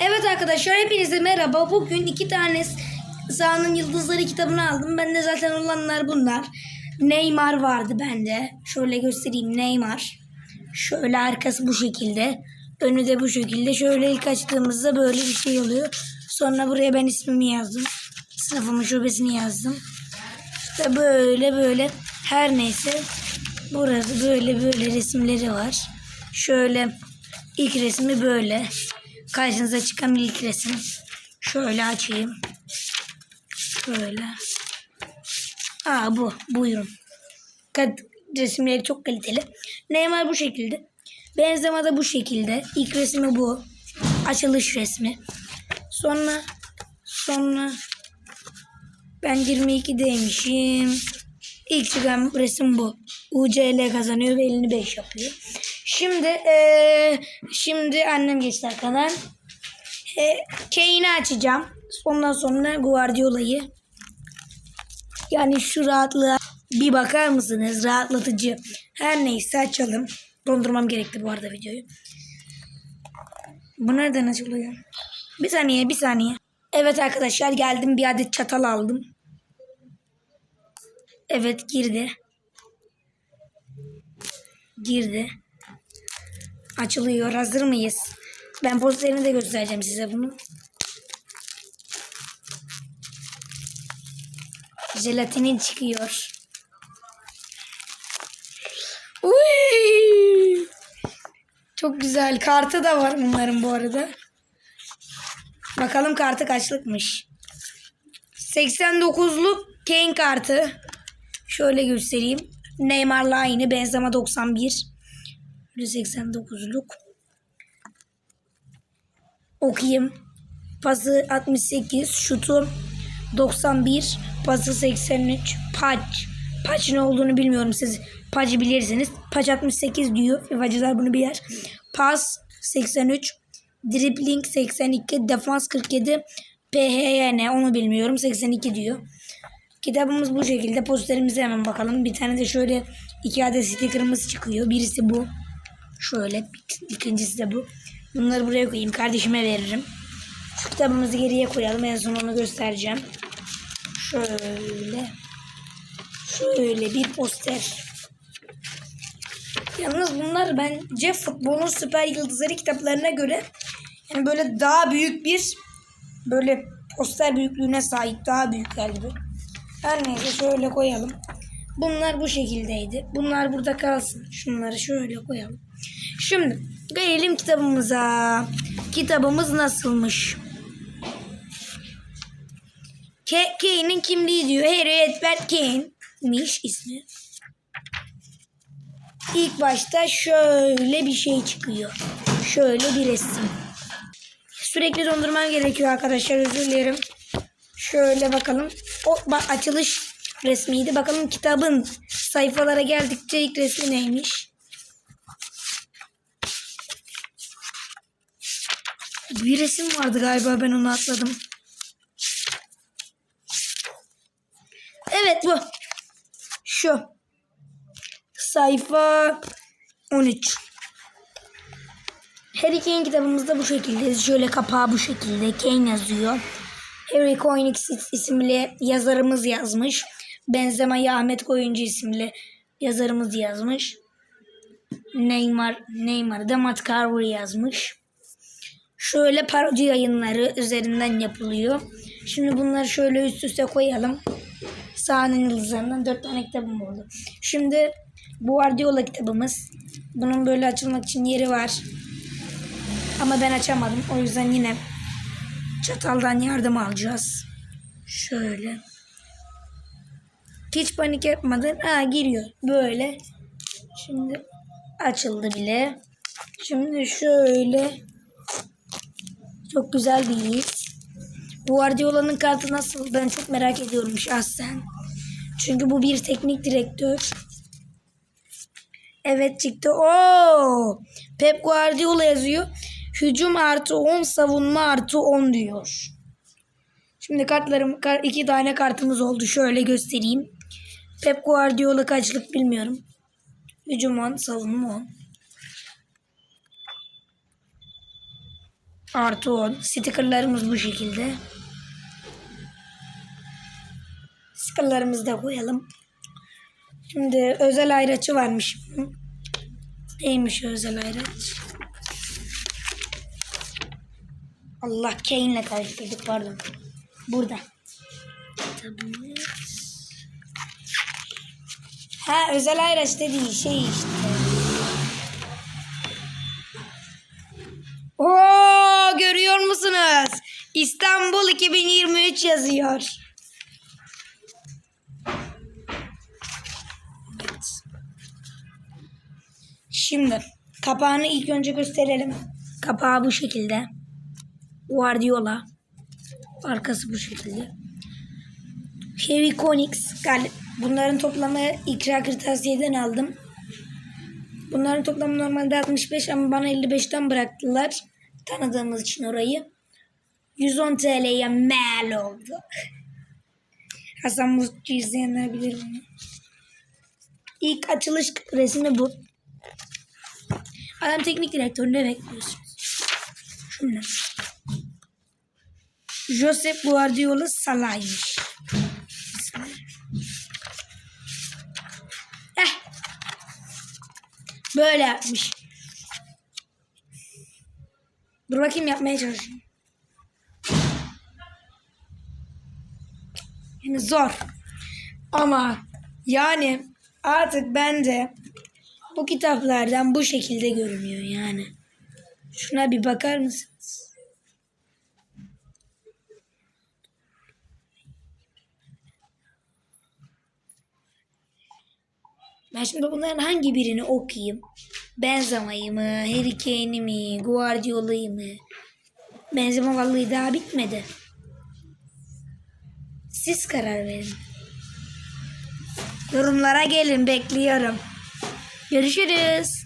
Evet arkadaşlar hepinize merhaba. Bugün iki tane Sağının Yıldızları kitabını aldım. Bende zaten olanlar bunlar. Neymar vardı bende. Şöyle göstereyim Neymar. Şöyle arkası bu şekilde. Önü de bu şekilde. Şöyle ilk açtığımızda böyle bir şey oluyor. Sonra buraya ben ismimi yazdım. Sınıfımın şubesini yazdım. İşte böyle böyle her neyse burada böyle böyle resimleri var. Şöyle ilk resmi böyle. Karşınıza çıkan ilk resim. Şöyle açayım. Şöyle. Aa bu. Buyurun. Kad resimleri çok kaliteli. Neymar bu şekilde. Benzema da bu şekilde. İlk resmi bu. Açılış resmi. Sonra sonra ben 22'deymişim. İlk çıkan resim bu. UCL kazanıyor ve elini 5 yapıyor. Şimdi eee, şimdi annem geçti arkadan. E, Kane'i açacağım. Ondan sonra Guardiola'yı. Yani şu rahatlığa bir bakar mısınız? Rahatlatıcı. Her neyse açalım. Dondurmam gerekti bu arada videoyu. Bu nereden açılıyor? Bir saniye bir saniye. Evet arkadaşlar geldim bir adet çatal aldım. Evet girdi. Girdi. Açılıyor. Hazır mıyız? Ben posterini de göstereceğim size bunu. Jelatinin çıkıyor. Uy! Çok güzel. Kartı da var bunların bu arada. Bakalım kartı kaçlıkmış. 89'luk Kane kartı. Şöyle göstereyim. Neymar'la aynı. Benzema 91. 89'luk. Okuyayım. Pası 68. Şutu 91. Pası 83. Paç. Paç ne olduğunu bilmiyorum. Siz pacı bilirsiniz. Paç 68 diyor. FIFA'cılar bunu bilir. Pas 83. Dribbling 82. Defans 47. PHYN onu bilmiyorum. 82 diyor. Kitabımız bu şekilde. Posterimize hemen bakalım. Bir tane de şöyle iki adet stickerımız çıkıyor. Birisi bu. Şöyle. ikincisi de bu. Bunları buraya koyayım. Kardeşime veririm. Şu kitabımızı geriye koyalım. En son onu göstereceğim. Şöyle. Şöyle bir poster. Yalnız bunlar bence futbolun süper yıldızları kitaplarına göre yani böyle daha büyük bir böyle poster büyüklüğüne sahip daha büyükler gibi. Her neyse şöyle koyalım. Bunlar bu şekildeydi. Bunlar burada kalsın. Şunları şöyle koyalım. Şimdi gelelim kitabımıza. Kitabımız nasılmış? Kane'in kimliği diyor. Harry Edward Kane'miş ismi. İlk başta şöyle bir şey çıkıyor. Şöyle bir resim. Sürekli dondurmam gerekiyor arkadaşlar özür dilerim. Şöyle bakalım. O bak açılış resmiydi. Bakalım kitabın sayfalara geldikçe ilk resmi neymiş? Bir resim vardı galiba ben onu atladım. Evet bu. Şu. Sayfa 13. Harry Kane kitabımızda bu şekilde. Şöyle kapağı bu şekilde. Kane yazıyor. Harry Koenigs isimli yazarımız yazmış. Benzema'yı Ahmet Koyuncu isimli yazarımız yazmış. Neymar, Neymar da Matt Carver yazmış. Şöyle parodi yayınları üzerinden yapılıyor. Şimdi bunları şöyle üst üste koyalım. Sahnenin yıldızlarından dört tane kitabım oldu. Şimdi bu Guardiola kitabımız. Bunun böyle açılmak için yeri var. Ama ben açamadım. O yüzden yine çataldan yardım alacağız. Şöyle. Hiç panik yapmadan. Aa giriyor. Böyle. Şimdi açıldı bile. Şimdi şöyle. Çok güzel bir his. Guardiola'nın kartı nasıl? Ben çok merak ediyorum şahsen. Çünkü bu bir teknik direktör. Evet çıktı. Oo! Pep Guardiola yazıyor. Hücum artı 10, savunma artı 10 diyor. Şimdi kartlarım, kar- iki tane kartımız oldu. Şöyle göstereyim. Pep Guardiola kaçlık bilmiyorum. Hücum 10, savunma 10. Artı 10. Stickerlarımız bu şekilde. Stickerlarımızı da koyalım. Şimdi özel ayraçı varmış. Neymiş özel ayraç? Allah Kane'le karıştırdık pardon. Burada. Ha özel ayraç dediği şey işte. Oo görüyor musunuz? İstanbul 2023 yazıyor. Evet. Şimdi kapağını ilk önce gösterelim. Kapağı bu şekilde. Guardiola. Arkası bu şekilde. Conix. gal- Bunların toplamı ikra kırtasiyeden aldım. Bunların toplamı normalde 65 ama bana 55'ten bıraktılar. Tanıdığımız için orayı. 110 TL'ye mal oldu. Hasan Mutlu izleyenler bilir bunu. İlk açılış resmi bu. Adam teknik direktörü ne bekliyorsunuz? Şunlar. Josep Guardiola Salah'ymış. Eh. Böyle yapmış. Dur bakayım yapmaya çalışayım. Yani zor. Ama yani artık bence bu kitaplardan bu şekilde görünüyor yani. Şuna bir bakar mısınız? Ben şimdi bunların hangi birini okuyayım? Benzema'yı mı, Harry Kane'i mi, Guardiola'yı mı? Benzema vallahi daha bitmedi. Siz karar verin. Yorumlara gelin bekliyorum. Görüşürüz.